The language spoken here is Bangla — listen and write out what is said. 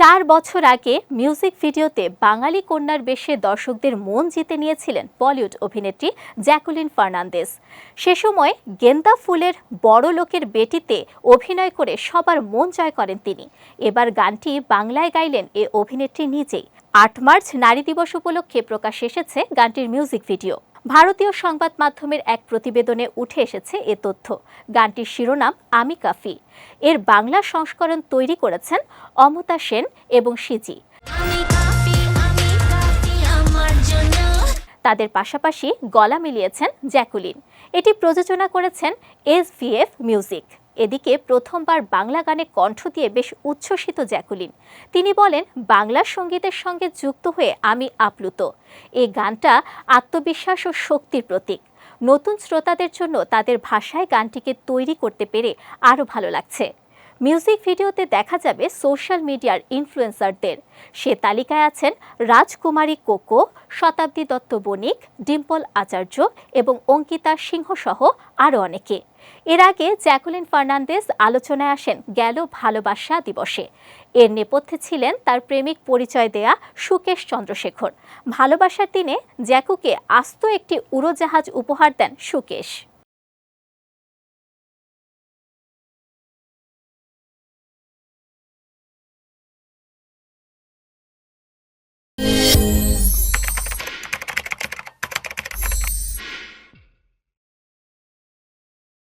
চার বছর আগে মিউজিক ভিডিওতে বাঙালি কন্যার বেশে দর্শকদের মন জিতে নিয়েছিলেন বলিউড অভিনেত্রী জ্যাকুলিন ফার্নান্দেস সে সময় গেন্দা ফুলের বড় লোকের বেটিতে অভিনয় করে সবার মন জয় করেন তিনি। এবার গানটি বাংলায় গাইলেন এ অভিনেত্রী নিজেই। আট মার্চ নারী দিবস উপলক্ষে প্রকাশ এসেছে গানটির মিউজিক ভিডিও। ভারতীয় সংবাদ মাধ্যমের এক প্রতিবেদনে উঠে এসেছে এ তথ্য। গানটির শিরোনাম আমি কাফি। এর বাংলা সংস্করণ তৈরি করেছেন অমতা সেন এবং সিজি। তাদের পাশাপাশি গলা মিলিয়েছেন জ্যাকুলিন। এটি প্রযোজনা করেছেন এসভিএফ মিউজিক। এদিকে প্রথমবার বাংলা গানে কণ্ঠ দিয়ে বেশ উচ্ছ্বসিত জ্যাকুলিন। তিনি বলেন, বাংলা সঙ্গীতের সঙ্গে যুক্ত হয়ে আমি আপ্লুত। এই গানটা আত্মবিশ্বাস ও শক্তির প্রতীক। নতুন শ্রোতাদের জন্য তাদের ভাষায় গানটিকে তৈরি করতে পেরে আরও ভালো লাগছে। মিউজিক ভিডিওতে দেখা যাবে সোশ্যাল মিডিয়ার ইনফ্লুয়েন্সারদের। সে তালিকায় আছেন রাজকুমারী কোকো, শতাব্দী দত্ত বণিক, ডিম্পল আচার্য এবং অঙ্কিতা সিংহ সহ আরও অনেকে। এর আগে জ্যাকুলিন ফার্নান্দেজ আলোচনায় আসেন গেল ভালোবাসা দিবসে। এর নেপথ্যে ছিলেন তার প্রেমিক পরিচয় দেয়া সুকেশ চন্দ্রশেখর। ভালোবাসার দিনে জ্যাকুকে আস্ত একটি উড়োজাহাজ উপহার দেন সুকেশ। 嗯。